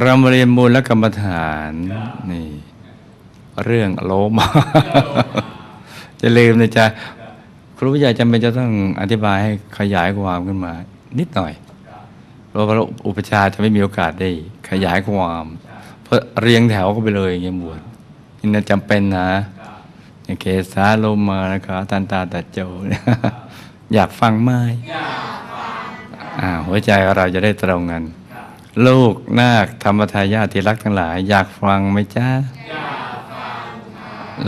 เรามาเรียนมูลและกรรมฐานนี่ เรื่องโลมาจะลืมนะจ๊ะครูผู้ใหญ่จำเป็นจะต้องอธิบายให้ขยายความขึ้นมา นิดหน่อยเพราะว่าอุปชฌาย์จะไม่มีโอกาสได้ขยายความ เพราะเรียงแถวก็ไปเลยอย่างเงี้ยบวชนี่นะจำเป็นนะอย่างเคสาโลมานะคะตันตาตัดโจอยากฟังไหมอยากฟังอ่าหัวใจเราจะได้ตรงกัน ลูกนาคธรรมทายาทที่รักทั้งหลาย อยากฟังไหมจ๊ะ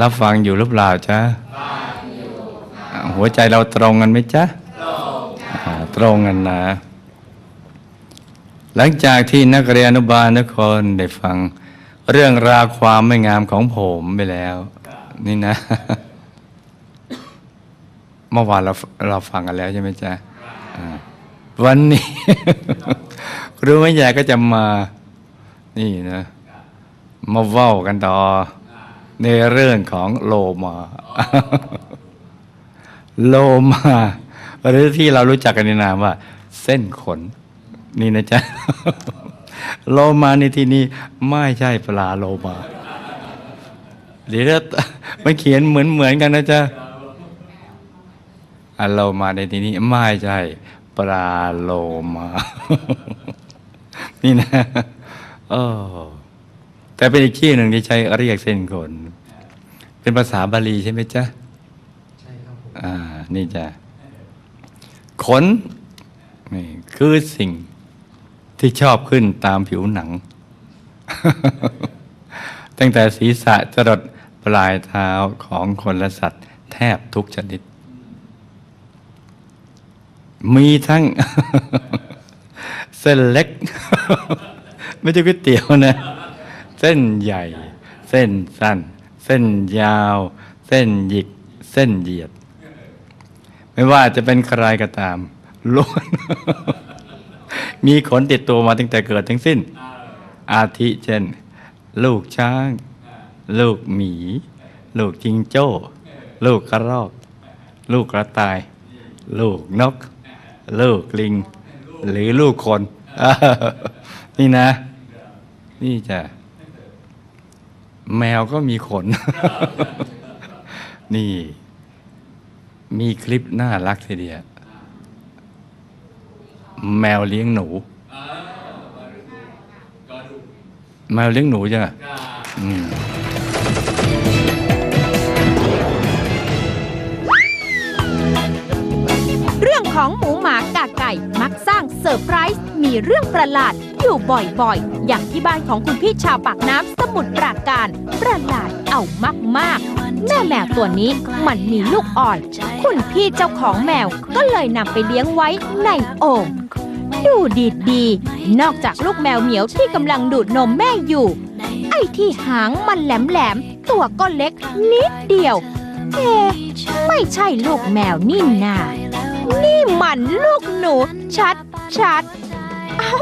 รับฟังอยู่หรือเปล่าจ๊ะอ่าหัวใจเราตรงกันไหมจ๊ะอ่าตรงกันนะ หลังจากที่นักเรียนอนุบาลทุกคนได้ฟัง เรื่องราวความไม่งามของผมไปแล้ว นี่นะ เมื่อวานเราเราฟังกันแล้วใช่ไหมจ๊ะอ่าวันนี้ค รู้ไม่ใหญ่ก็จะมา นี่นะ มาเว้ากันต่อ ในเรื่องของโลมา โลมาหรือที่เรารู้จักกันในนามว่า เส้นขน นี่นะจ๊ะ โลมาในที่นี้ไม่ใช่ปลาโลมาเดี๋ยวถ้ามันเขียนเหมือนเหมือนกันนะจ๊ะอะโลมาในที่นี้ไม่ใช่ปลาโลมา นี่นะโอ้แต่เป็นอีกชื่อหนึ่งที่ใช้เรียกเส้นขน เป็นภาษาบาลีใช่ไหมจ๊ะ ใช่ครับผมอ่า นี่จ้ะขนนี่คือสิ่งที่ชอบขึ้นตามผิวหนัง ตั้งแต่ศีรษะจรดปลายเท้าของคนและสัตว์ แทบทุกชนิด มีทั้งเส้นเล็ก ไม่ใช่ก๋วยเตี๋ยวนะ เส้นใหญ่ เส้นสั้น เส้นยาว เส้นหยิก เส้นเหยียด ไม่ว่าจะเป็นใครก็ตามล้วนมีขนติดตัวมาตั้งแต่เกิดทั้งสิ้น อาทิเช่น ลูกช้าง ลูกหมี ลูกจิงโจ้ ลูกกระรอก ลูกกระต่าย ลูกนก ลูกลิง หรือลูกคน นี่นะ นี่จะแมวก็มีขน นี่ มีคลิปน่ารักทีเดียวแมวเลี้ยงหนู แมวเลี้ยงหนูจ้ะอืมเรื่องของหมูหมากาไก่ เซอร์ไพรส์มีเรื่องประหลาดอยู่บ่อยๆ อย่างที่บ้านของคุณพี่ชาวปากน้ำสมุทรปราการ ประหลาดเอามากๆ แม่แมวตัวนี้มันมีลูกอ่อน คุณพี่เจ้าของแมวก็เลยนำไปเลี้ยงไว้ในโอ่งดูดีๆนอกจากลูกแมวเหมียวที่กำลังดูดนมแม่อยู่ ไอ้ที่หางมันแหลมๆ ตัวก็เล็กนิดเดียว เอ๊ไม่ใช่ลูกแมวนี่นานี่มันลูกหนูชัด ชัดๆ เอ้า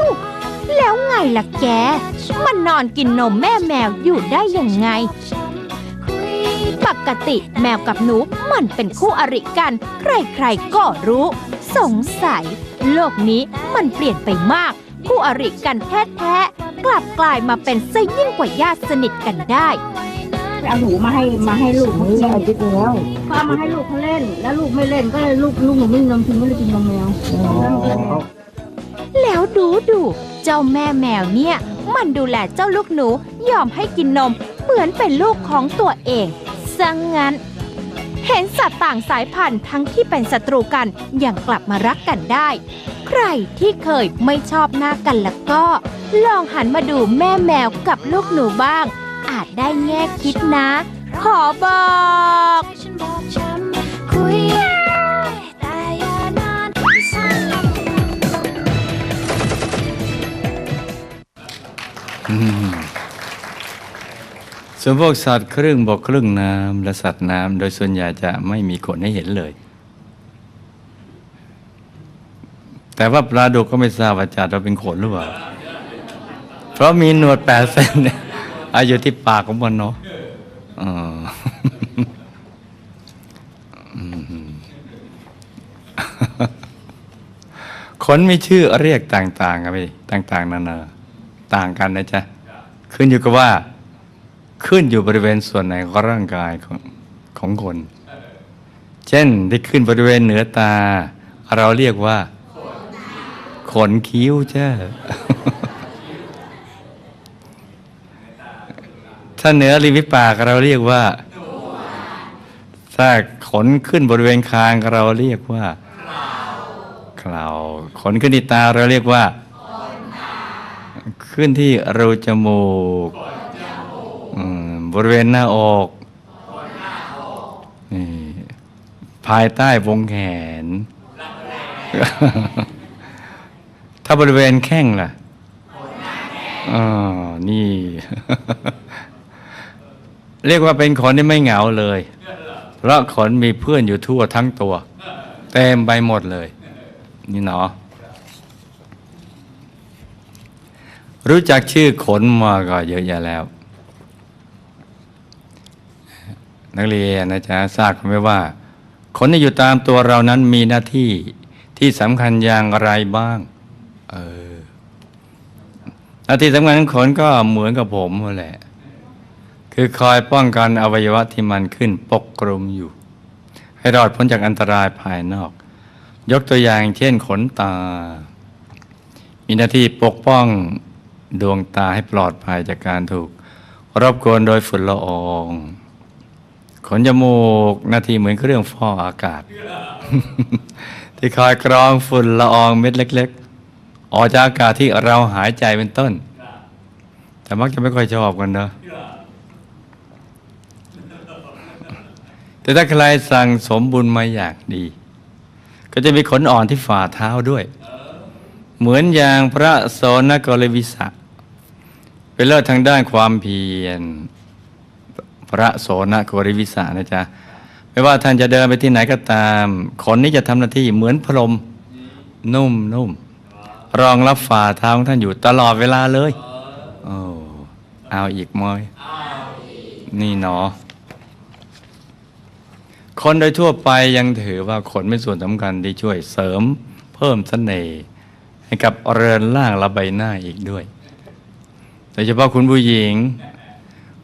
แล้วไงล่ะแก มันนอนกินนมแม่แมวอยู่ได้ยังไง ปกติแมวกับหนูมันเป็นคู่อริกัน ใครๆก็รู้ สงสัย โลกนี้มันเปลี่ยนไปมาก คู่อริกันแท้ๆกลับกลายมาเป็นซะยิ่งกว่าญาติสนิทกันได้เอาหนูมาให้มาให้ลูกเขานี่เล่นอาทิตย์หนึงแล้วพอเอามาให้ลูกเขาเล่น แล้วลูกไม่เล่นก็เลยลูกลูกหนูไม่มีนมกินก็เลยกินนมแมว แล้วดูดูเจ้าแม่แมวเนี่ย มันดูแลเจ้าลูกหนูยอมให้กินนม เหมือนเป็นลูกของตัวเองซังงั้น เห็นสัตว์ต่างสายพันธุ์ทั้งที่เป็นศัตรูกันยังกลับมารักกันได้ ใครที่เคยไม่ชอบหน้ากันแล้วก็ ลองหันมาดูแม่แมวกับลูกหนูบ้าง อาจได้แง่คิดนะ ขอบอก ส่วนพวกสัตว์ครึ่งบกครึ่งน้ำและสัตว์น้ำโดยส่วนใหญ่จะไม่มีขนให้เห็นเลย แต่ว่าปลาดุกก็ไม่ทราบว่าจัดเราเป็นขนหรือเปล่า เพราะมีหนวดแปดเส้นเนี่ยอายู่ที่ปากของมันเนาะขนมีชื่อเรียกต่างๆครับพี่ต่าง ๆ นานา ต่างกันนะจ๊ะ ขึ้นอยู่กับว่า ขึ้นอยู่บริเวณส่วนไหนของร่างกายของของคน เช่นที่ขึ้นบริเวณเหนือตา เราเรียกว่า ขนคิ้วจ้าถ้าเหนือริมฝีปากเราเรียกว่า ถ้าขนขึ้นบริเวณคางเราเรียกว่า เคราขนขึ้นที่ตาเราเรียกว่า ขึ้นที่รูจมูกอืมบริเวณหน้าอกนี่ภายใต้วงแขน ถ้าบริเวณแข้งล่ะอ๋อนี่ เรียกว่าเป็นขนที่ไม่เหงาเลย เพราะขนมีเพื่อนอยู่ทั่วทั้งตัว เต็มไปหมดเลย นี่เนาะ รู้จักชื่อขนมาก็เยอะแยะแล้ว นักเรียนนะจ๊ะทราบกันไหมว่า ขนที่อยู่ตามตัวเรานั้นมีหน้าที่ที่สำคัญอย่างไรบ้างเออหน้าที่สำคัญของขนก็เหมือนกับผมนั่นแหละ คือคอยป้องกันอวัยวะที่มันขึ้นปกคลุมอยู่ ให้รอดพ้นจากอันตรายภายนอก ยกตัวอย่างเช่นขนตา มีหน้าที่ปกป้อง ดวงตาให้ปลอดภัยจากการถูก รบกวนโดยฝุ่นละอองขนจมูกหน้าที่เหมือนเครื่องฟอกอากาศ ที่คอยกรองฝุ่นละอองเม็ดเล็ก ๆ ออกจากอากาศที่เราหายใจเป็นต้น แต่มักจะไม่ค่อยชอบกันเนอะแต่ถ้าใครสั่งสมบุญมาอย่างดี ก็จะมีขนอ่อนที่ฝ่าเท้าด้วย เหมือนอย่างพระโสนกรวิสะ เป็นเลิศทางด้านความเพียร พระโสนกรวิสะนะจ๊ะไม่ว่าท่านจะเดินไปที่ไหนก็ตามขนนี้จะทำหน้าที่เหมือนพรมนุ่มนุ่มรองรับฝ่าเท้าของท่านอยู่ตลอดเวลาเลยโอ้เอาอีกมอย นี่เนาะคนโดยทั่วไปยังถือว่าขนเป็นส่วนสำคัญที่ช่วยเสริมเพิ่มเสน่ห์ให้กับเรือนร่างและใบหน้าอีกด้วย โดยเฉพาะคุณผู้หญิง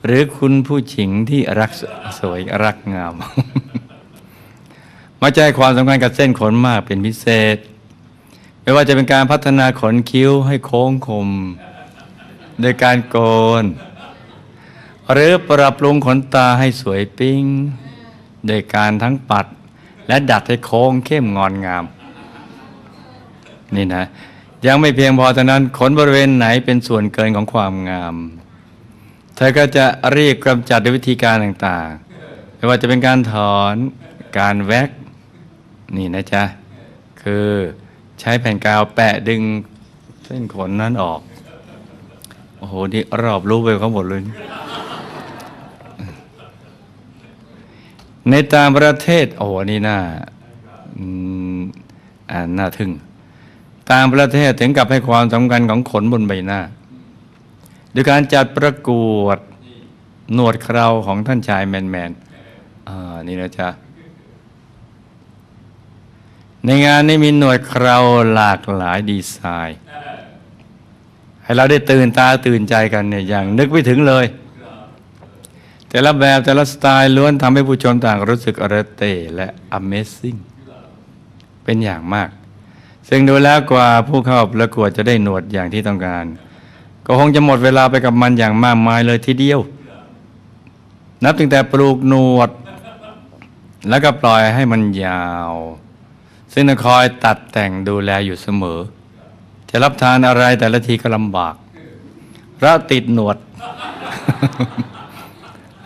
หรือคุณผู้หญิงที่รักสวยรักงามมาใจความสำคัญกับเส้นขนมากเป็นพิเศษ ไม่ว่าจะเป็นการพัฒนาขนคิ้วให้โค้งคม โดยการโกน หรือปรับปรุงขนตาให้สวยปิ้ง โดยการทั้งปัด และดัดให้โค้งเข้มงอนงาม นี่นะ ยังไม่เพียงพอเท่านั้นขนบริเวณไหนเป็นส่วนเกินของความงาม เธอก็จะเรียกกำจัดด้วยวิธีการต่างๆ ไม่ว่าจะเป็นการถอนการแว็กนี่นะจ๊ะ คือใช้แผ่นกาวแปะดึงเส้นขนนั้นออก โอ้โห นี่รอบรู้ไปเขาหมดเลย ในต่างประเทศ โอ้โหนี่น่าอ่าน่าทึ่ง ต่างประเทศถึงกับให้ความสำคัญของขนบนใบหน้าโดยการจัดประกวดหนวดเคราของท่านชายแมนแมนนี่นะจ๊ะในงานนี้มีหนวดเคราหลากหลายดีไซน์ ให้เราได้ตื่นตาตื่นใจกันเนี่ยอย่างนึกไม่ถึงเลย แต่ละแบบแต่ละสไตล์ล้วนทำให้ผู้ชมต่างรู้สึกอรเตและ Amazing เป็นอย่างมาก ซึ่งดูแล้วกว่าผู้เข้าประกวดจะได้หนวดอย่างที่ต้องการ ก็คงจะหมดเวลาไปกับมันอย่างมากมายเลยทีเดียว นับตั้งแต่ปลูกหนวด แล้วก็ปล่อยให้มันยาว ซึ่งคอยตัดแต่งดูแลอยู่เสมอ จะรับทานอะไรแต่ละทีก็ลำบากเพราะติดหนวด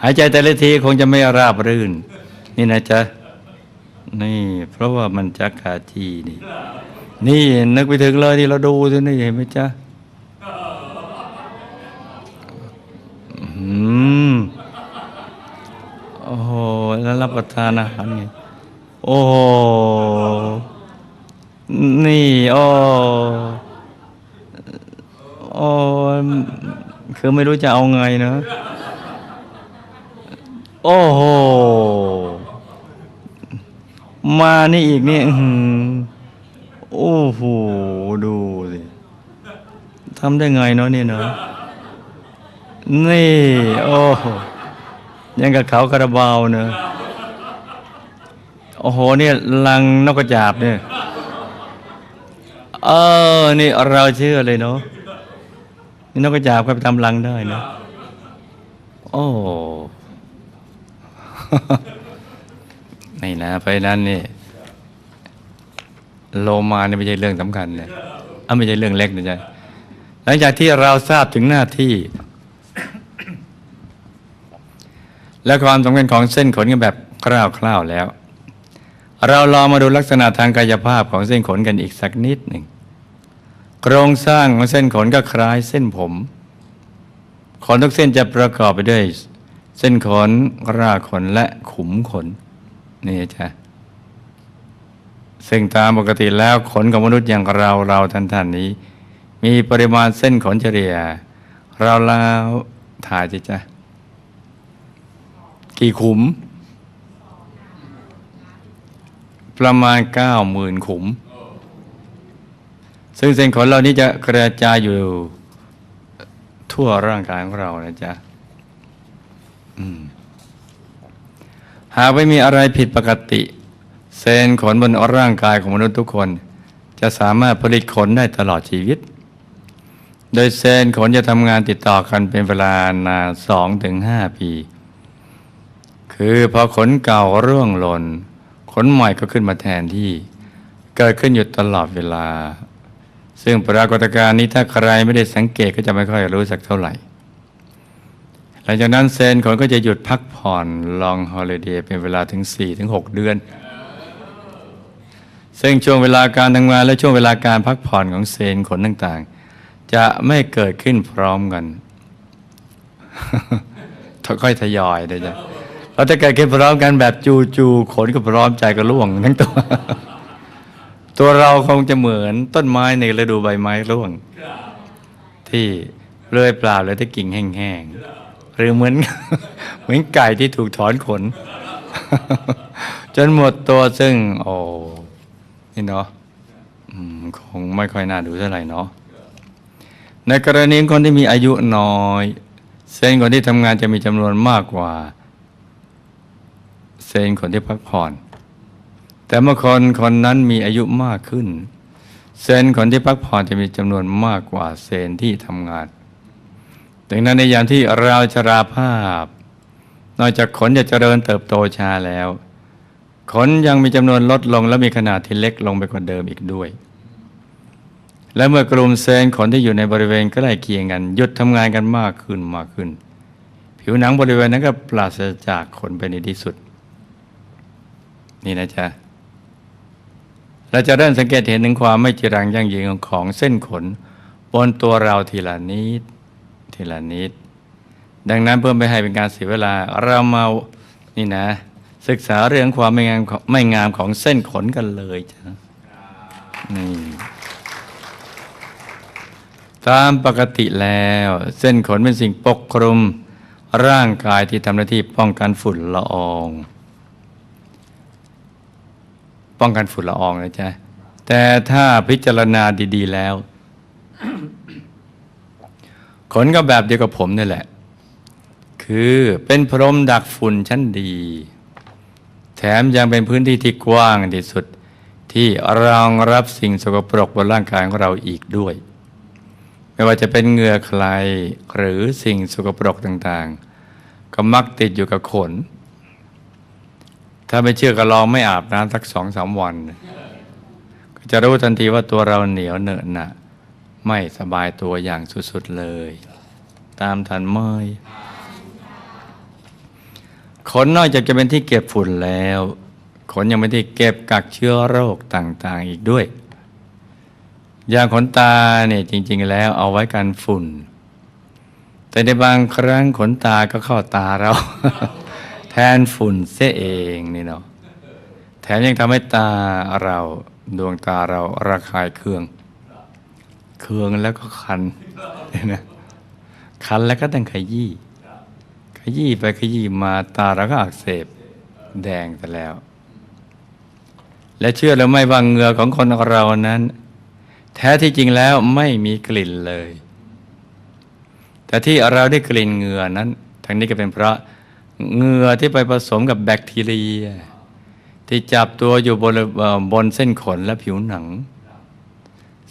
หายใจแต่ละทีคงจะไม่ราบรื่น นี่นะจ๊ะนี่ เพราะว่ามันจักขาจีนี่ นี่นึกไปถึงเลยที่เราดูที่นี่เห็นไหมจ๊ะอืมโอ้โหแล้วรับประทานอาหารไงโอ้โหนี่โอ้โอ้คือไม่รู้จะเอาไงเนะ โอ้โห มานี่อีกนี่อื โอ้โหดูสิทำได้ไงเนาะนี่เนาะนี่ โอ้ยังกับเขากระเบาเนอะโอ้โหเนี่ยลังนกกระจาบเนี่ยเออ นี่เราเชื่อเลยเนาะนี่นกกระจาบก็ไปทำรังได้เนอะโอ้นี่นะเพราะนั้นนี่ โลมาเนี่ยไม่ใช่เรื่องสำคัญเนี่ยอะไม่ใช่เรื่องเล็กนะจ๊ะหลังจากที่เราทราบถึงหน้าที่ และความสำคัญของเส้นขนกันแบบคร่าวๆแล้ว เราลองมาดูลักษณะทางกายภาพของเส้นขนกันอีกสักนิดหนึ่งโครงสร้างของเส้นขนก็คล้ายเส้นผมขนทุกเส้นจะประกอบไปด้วย เส้นขนรากขนและขุมขนนี่จ้ะ ซึ่งตามปกติแล้วขนของมนุษย์อย่างเราเราท่านท่านนี้ มีปริมาณเส้นขนเฉลี่ย เราแล้วถ่ายจิจ้ะกี่ขุม ประมาณเก้าหมื่นขุม ซึ่งเส้นขนเหล่านี้จะกระจายอยู่ทั่วร่างกายของเรานะจ๊ะหากไม่มีอะไรผิดปกติ เส้นขนบนร่างกายของมนุษย์ทุกคน จะสามารถผลิตขนได้ตลอดชีวิต โดยเส้นขนจะทำงานติดต่อกันเป็นเวลานานสองถึงห้าปี คือพอขนเก่าร่วงหล่นขนใหม่ก็ขึ้นมาแทนที่ เกิดขึ้นอยู่ตลอดเวลา ซึ่งปรากฏการณ์นี้ถ้าใครไม่ได้สังเกตก็จะไม่ค่อยรู้สักเท่าไหร่ หลังจากนั้นเซนขนก็จะหยุดพักผ่อนลองฮอลิเดย์เป็นเวลาถึง 4-6 เดือน ซึ่งช่วงเวลาการทำงานและช่วงเวลาการพักผ่อนของเซนขนต่างๆ จะไม่เกิดขึ้นพร้อมกันค่อยทยอยนะจ๊ะเราจะเกิดขึ้นพร้อมกันแบบจูๆขนก็พร้อมใจก็ร่วงทั้งตัว ตัวเราคงจะเหมือนต้นไม้ในฤดูใบไม้ร่วง ที่เลื่อยเปล่าเลยที่กิ่งแห้งๆหรือเหมือนเหมือนไก่ที่ถูกถอนขน จนหมดตัวซึ่ง โอ้ นี่เนาะคงไม่ค่อยน่าดูเท่าไหร่เนาะในกรณีคนที่มีอายุน้อยเส้นคนที่ทำงานจะมีจำนวนมากกว่าเส้นคนที่พักผ่อน แต่เมื่อคนคนนั้นมีอายุมากขึ้น เซนคนที่พักผ่อนจะมีจำนวนมากกว่า เซนที่ทำงานดังนั้นในยามที่เราชราภาพ นอกจากขนจะเจริญเติบโตชาแล้ว ขนยังมีจำนวนลดลงและมีขนาดที่เล็กลงไปกว่าเดิมอีกด้วย และเมื่อกลุ่มเซนขนที่อยู่ในบริเวณใกล้เคียงกันหยุดทำงานกันมากขึ้นมากขึ้น ผิวหนังบริเวณนั้นก็ปราศจากขนไปในที่สุด นี่นะจ๊ะเราจะเริ่มสังเกตเห็นถึงความไม่จีรังยั่งยืนของเส้นขนบนตัวเราทีละนิดทีละนิด ดังนั้นเพื่อไม่ให้เป็นการเสียเวลาเรามานี่นะ ศึกษาเรื่องความไม่งามของไม่งามของเส้นขนกันเลยจ้ะนี่ตามปกติแล้ว เส้นขนเป็นสิ่งปกคลุม ร่างกายที่ทำหน้าที่ป้องกันฝุ่นละออง ป้องกันฝุ่นละอองนะจ๊ะแต่ถ้าพิจารณาดี ๆ แล้ว ขนก็แบบเดียวกับผมนี่แหละ คือเป็นพรมดักฝุ่นชั้นดี ถมยังเป็นพื้นที่ที่กว้างที่สุด ที่รองรับสิ่งสกปรกบนร่างกายของเราอีกด้วย ไม่ว่าจะเป็นเหงื่อใครหรือสิ่งสกปรกต่างๆ ก็มักติดอยู่กับขน ถ้าไม่เชื่อก็ลองไม่อาบน้ำสักสองสามวัน ก็จะรู้ทันทีว่าตัวเราเหนียวเหนอะหนะไม่สบายตัวอย่างสุดๆเลย ตามทันเมย ขนนอกจากจะเป็นที่เก็บฝุ่นแล้ว ขนยังเป็นที่เก็บกักเชื้อโรคต่างๆอีกด้วยอย่างขนตาเนี่ยจริง ๆ แล้วเอาไว้กันฝุ่น แต่ในบางครั้งขนตาก็เข้าตาเรา แทนฝุ่นเสียเองนี่เนาะแถมยังทำให้ตาเราดวงตาเราระคายเคือง เคืองแล้วก็คันนไหมคันแล้วก็ต้องขยี้ ขยี้ไปขยี้มาตาเราก็อักเสบแดงไปแล้ว และเชื่อหรือไม่ว่าเหงื่อของคนเรานั้น แท้ที่จริงแล้วไม่มีกลิ่นเลย แต่ที่เราได้กลิ่นเหงื่อนั้นทั้งนี้ก็เป็นเพราะเหงื่อที่ไปผสมกับแบคทีเรีย ที่จับตัวอยู่บนเอ่อบนเส้นขนและผิวหนัง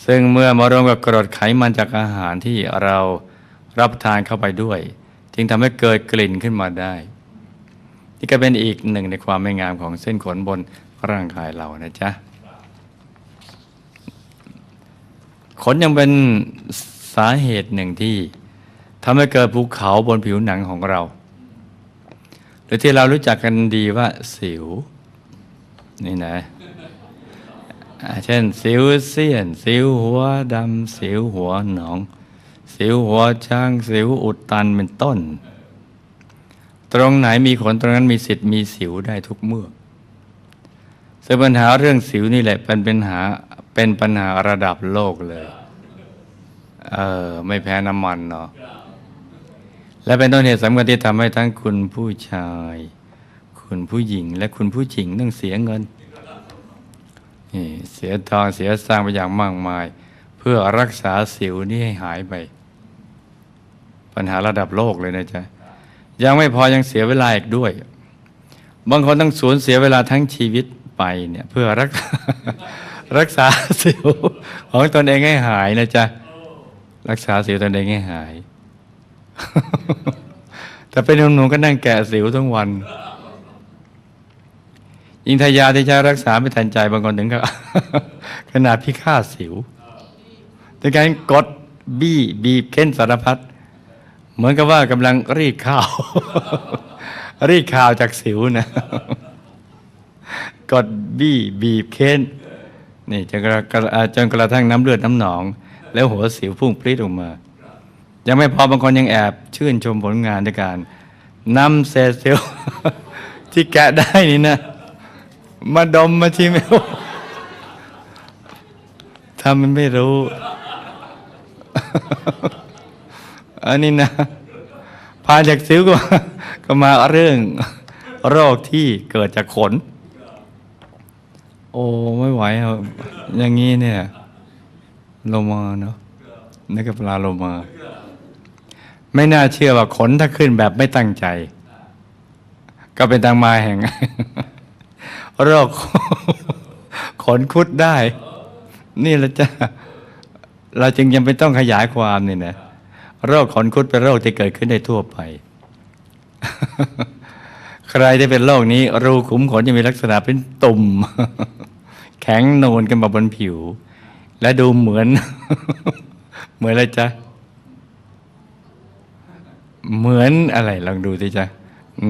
ซึ่งเมื่อมารวมกับกรดไขมันจากอาหารที่เรารับทานเข้าไปด้วย จึงทำให้เกิดกลิ่นขึ้นมาได้ นี่ก็เป็นอีกหนึ่งในความไม่งามของเส้นขนบนร่างกายเรานะจ๊ะ ขนยังเป็นสาเหตุหนึ่งที่ทำให้เกิดภูเขาบนผิวหนังของเรา หรือที่เรารู้จักกันดีว่าสิว นี่นะเช่นสิวเสี้ยน สิวหัวดำสิวหัวหนอง สิวหัวช้างสิวอุดตันเป็นต้น ตรงไหนมีขนตรงนั้นมีสิทธิ์มีสิวได้ทุกเมื่อซึ่งปัญหาเรื่องสิวนี่แหละเป็นปัญหาเป็นปัญหาระดับโลกเลยเออไม่แพ้น้ำมันเนาะและเป็นต้นเหตุสำคัญที่ทำให้ทั้งคุณผู้ชาย คุณผู้หญิง และคุณผู้หญิงต้องเสียเงินนี่เสียทองเสียสร้างไปอย่างมากมาย เพื่อรักษาสิวนี่ให้หายไป ปัญหาระดับโลกเลยนะจ๊ะ ยังไม่พอยังเสียเวลาอีกด้วย บางคนต้องสูญเสียเวลาทั้งชีวิตไปเนี่ยเพื่อรักรักษาสิวของตนเองให้หายนะจ๊ะ รักษาสิวตนเองให้หาย แต่เป็นหนุ่มๆก็นั่งแกะสิวทั้งวัน ยิงทายาที่ใช้รักษาไม่ทันใจบางคนถึงกับขนาดพิฆาตสิวในการกดบี้บีบเค้นสารพัด เหมือนกับว่ากำลังรีดข้าว รีดข่าวจากสิวนะกดบี้บีบเค้นนี่จนกระจนกระทั่งน้ำเลือดน้ำหนอง แล้วหัวสิวพุ่งปรีดออกมา ยังไม่พอบางคนยังแอบชื่นชมผลงานด้วยการนำเศษสิวที่แกะได้นี่นะ มาดมมาชิมเอาทำมันไม่รู้ อันนี้นะพาจากสิวก็ก็มาเรื่องโรคที่เกิดจากขน โอ้ไม่ไหวอะอย่างนี้เนี่ยโลมาเนาะนี่ก็ปลาโลมา ไม่น่าเชื่อว่าขนถ้าขึ้นแบบไม่ตั้งใจ ก็เป็นทางมาแห่งโรคขนคุดได้ นี่แหละจ้ะเราจึงยังไม่ต้องขยายความนี่นะ โรคขนคุดเป็นโรคที่เกิดขึ้นได้ทั่วไป ใครที่เป็นโรคนี้รูขุมขนจะมีลักษณะเป็นตุ่ม แข็งโนนกันมาบนผิว และดูเหมือน เหมือนอะไรจ๊ะ เหมือนอะไรลองดูสิจ๊ะ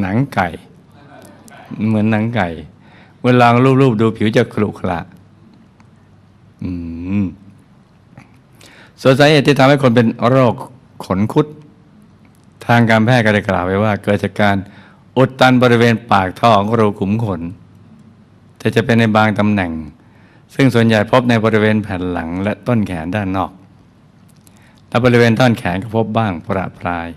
หนังไก่ เหมือนหนังไก่ เวลารูปๆดูผิวจะขรุขระอืมส่วนสาเหตุที่ทำให้คนเป็นโรค ขนคุด ทางการแพทย์ก็ได้กล่าวไว้ว่า เกิดจากการอุดตันบริเวณปากท่อของรูขุมขนแต่จะเป็นในบางตำแหน่ง ซึ่งส่วนใหญ่พบในบริเวณแผ่นหลังและต้นแขนด้านนอก และบริเวณต้นแขนก็พบบ้างประปราย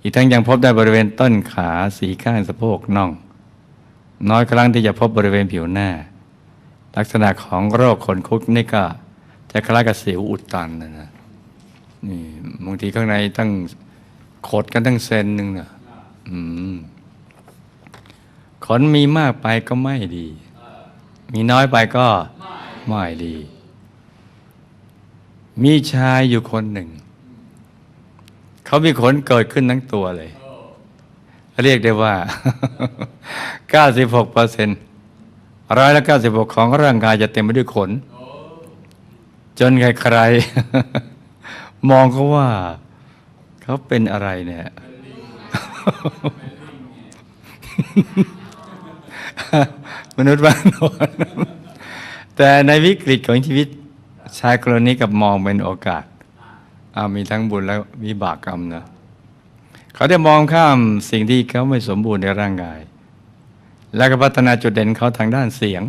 อีกทั้งยังพบได้บริเวณต้นขาสีข้างสะโพกน่อง น้อยครั้งที่จะพบบริเวณผิวหน้า ลักษณะของโรคขนคุดนี่ก็จะคล้ายกับสิวอุดตันนะ นี่บางทีข้างในตั้งขดกันตั้งเซนหนึ่งนะขนมีมากไปก็ไม่ดี มีน้อยไปก็ไม่ดี มีชายอยู่คนหนึ่ง เขามีขนเกิดขึ้นทั้งตัวเลย เรียกได้ว่า 96เปอร์เซ็นต์ร้อยละ96 ของร่างกายจะเต็มไปด้วยขน จนใครๆ มองเขาว่า เขาเป็นอะไรเนี่ยมนุษย์บ้านนอนแต่ในวิกฤตของชีวิตชายคนนี้กับมองเป็นโอกาสอามีทั้งบุญและวิบากกรรมนะเขาได้มองข้ามสิ่งที่เขาไม่สมบูรณ์ในร่างกาย แล้วก็พัฒนาจุดเด่นเขาทางด้านเสียง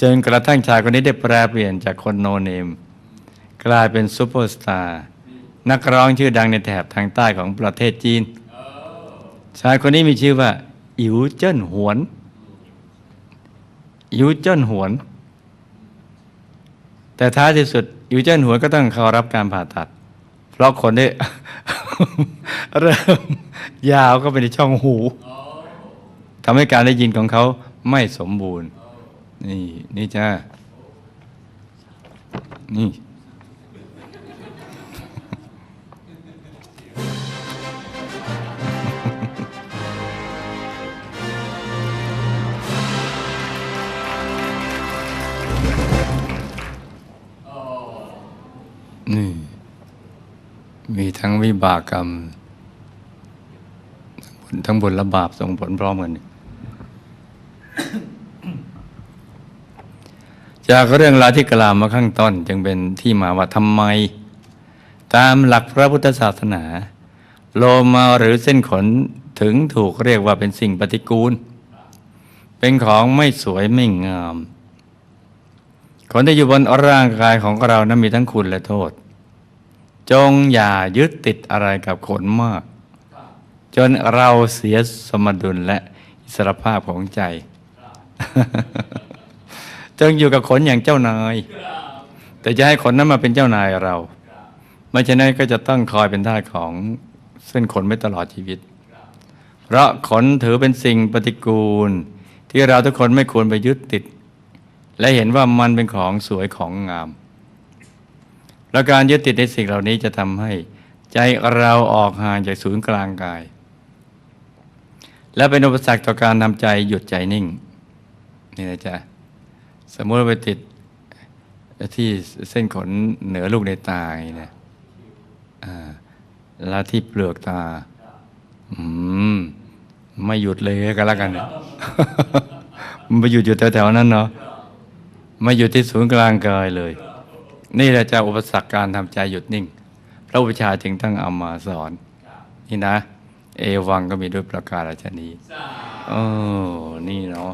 จนกระทั่งชายคนนี้ได้แปลเปลี่ยนจากคนโนเนม กลายเป็นซูเปอร์สตาร์นักร้องชื่อดังในแถบทางใต้ของประเทศจีน ชายคนนี้มีชื่อว่า อิ๋วเจิ้นหวน อิ๋วเจิ้นหวน แต่ท้ายที่สุด อิ๋วเจิ้นหวนก็ต้องเข้ารับการผ่าตัด เพราะคนได้เริ่มยาวก็ไปในช่องหูทำให้การได้ยินของเขาไม่สมบูรณ์ นี่ นี่จ้านี่นี่ วิบากกรรม ทั้งบุญและบาปส่งผลพร้อมกันจากเรื่องราวที่กล่าวมาข้างต้นจึงเป็นที่มาว่าทำไม ตามหลักพระพุทธศาสนา โลมาหรือเส้นขนถึงถูกเรียกว่าเป็นสิ่งปฏิกูล เป็นของไม่สวยไม่งามขนที่อยู่บนร่างกายของเรานั้นมีทั้งคุณและโทษ จงอย่ายึดติดอะไรกับขนมาก จนเราเสียสมดุลและอิสรภาพของใจ จงอยู่กับขนอย่างเจ้านาย แต่จะให้ขนนั้นมาเป็นเจ้านายเราไม่เช่นนั้นก็จะต้องคอยเป็นทาสของเส้นขนไม่ตลอดชีวิต เพราะขนถือเป็นสิ่งปฏิกูล ที่เราทุกคนไม่ควรไปยึดติด และเห็นว่ามันเป็นของสวยของงาม แล้วการยึดติดในสิ่งเหล่านี้จะทำให้ใจเราออกห่างจากศูนย์กลางกาย และเป็นอุปสรรคต่อการทำใจหยุดใจนิ่งนี่นะจ๊ะสมมติว่าไปติดที่เส้นขนเหนือลูกในตาอย่างนี้นะอ่าแล้วที่เปลือกตา อืม ไม่หยุดเลยก็แล้วกันนะมันไปหยุดอยู่แถวๆนั้นเนาะไม่หยุดที่ศูนย์กลางกายเลย นี่แหละจะอุปสรรคการทำใจหยุดนิ่ง พระอุปชฌาย์จึงต้องเอามาสอน นี่นะ เอวังก็มีด้วยประการราชนีโอ้นี่เนาะ